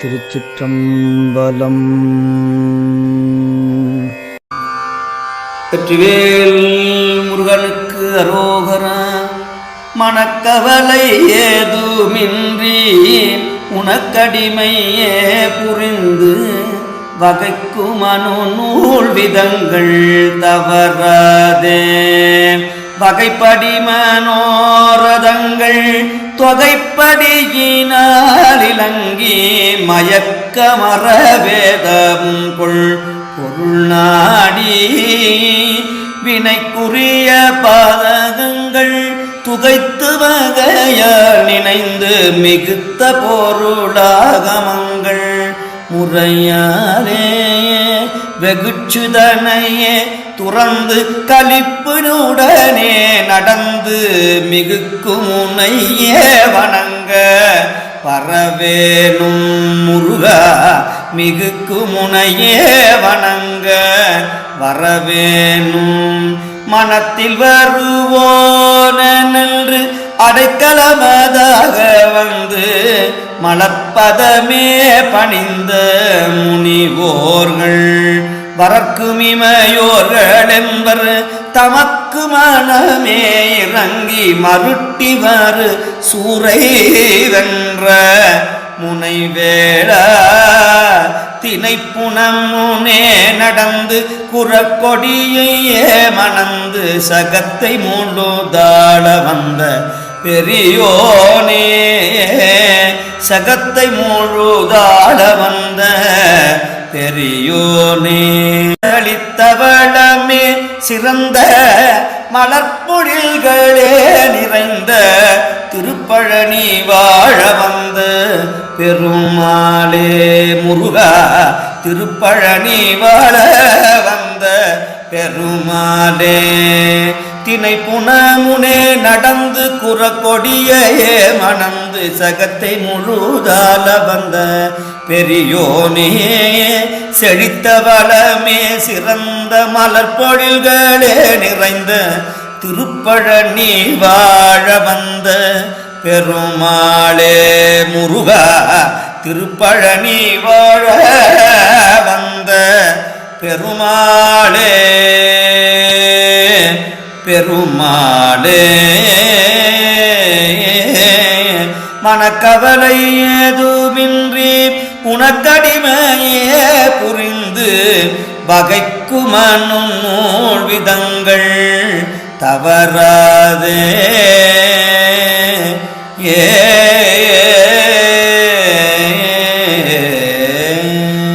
திருச்சிற்றம்பலம். வெற்றிவேல் முருகனுக்கு அரோகர மனக்கவலை ஏதுமின்றி உனக்கடிமையே புரிந்து வகைக்கும் அணு நூல் விதங்கள் தவறாதே. வகைப்படி மனோரதங்கள் தொகைப்படியினார் இலங்கி மயக்கமர வேதம் கொள். பொருள் நாடி வினைக்குரிய பாதகங்கள் துகைத்து வகையால் நினைந்து மிகுத்த பொருளாகமங்கள். முறையாலே வெகுச்சுதனையே துறந்து கலிப்பினுடனே நடந்து மிகுக்கு முனையே வணங்க. பரவேனும் முருகா மிகுக்கு முனையே வணங்க. வரவேனும் மனத்தில் வருவோனென்று அடைக்கலமதாக வந்து மலப்பதமே பணிந்த முனிவோர்கள். வரக்குமிமையோர்கள் என்பர் தமக்கு மனமே இறங்கி மருட்டிவாறு சூறை வென்ற முனைவேடா தினைப்புணமுனே நடந்து குறக்கொடியையே மணந்து சகத்தை மூழுதாள வந்த பெரியோனே. சகத்தை முழுதாள வந்த பெரியோனே அளித்தவளமே சிறந்த மலர்பொழில்களே நிறைந்த திருப்பழனி வாழ வந்த பெருமாளே முருகா திருப்பழனி வாழ வந்த பெருமாளே. தினை புனமுனே நடந்து குறக்கொடியே மணந்து சகத்தை முழுதால வந்த பெரியோனே செழித்த வளமே சிறந்த மலர்பொழில்களே நிறைந்த திருப்பழனி வாழ வந்த பெருமாளே முருகா திருப்பழனி வாழ வந்த பெருமாளே. பெருமாளே. மனக்கவலை ஏதுமின்றி உனக்கடிமையே புரிந்து வகைக்குமனும் நூல் விதங்கள் தவறாதே. ஏ